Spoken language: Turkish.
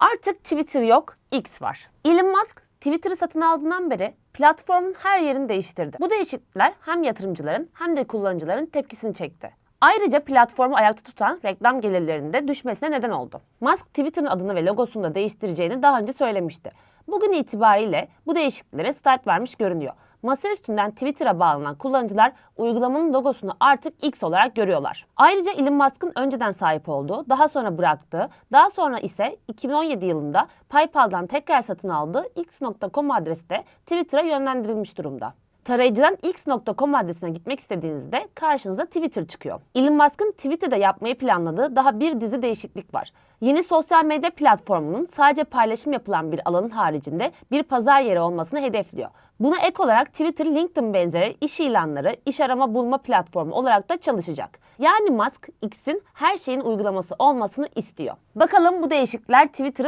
Artık Twitter yok, X var. Elon Musk Twitter'ı satın aldığından beri platformun her yerini değiştirdi. Bu değişiklikler hem yatırımcıların hem de kullanıcıların tepkisini çekti. Ayrıca platformu ayakta tutan reklam gelirlerinin de düşmesine neden oldu. Musk Twitter'ın adını ve logosunu da değiştireceğini daha önce söylemişti. Bugün itibariyle bu değişikliklere start vermiş görünüyor. Masa üstünden Twitter'a bağlanan kullanıcılar uygulamanın logosunu artık X olarak görüyorlar. Ayrıca Elon Musk'ın önceden sahip olduğu, daha sonra bıraktığı, daha sonra ise 2017 yılında PayPal'dan tekrar satın aldığı x.com adresi de Twitter'a yönlendirilmiş durumda. Tarayıcıdan x.com adresine gitmek istediğinizde karşınıza Twitter çıkıyor. Elon Musk'ın Twitter'da yapmayı planladığı daha bir dizi değişiklik var. Yeni sosyal medya platformunun sadece paylaşım yapılan bir alanın haricinde bir pazar yeri olmasını hedefliyor. Buna ek olarak Twitter, LinkedIn benzeri iş ilanları, iş arama bulma platformu olarak da çalışacak. Yani Musk X'in her şeyin uygulaması olmasını istiyor. Bakalım bu değişiklikler Twitter'ın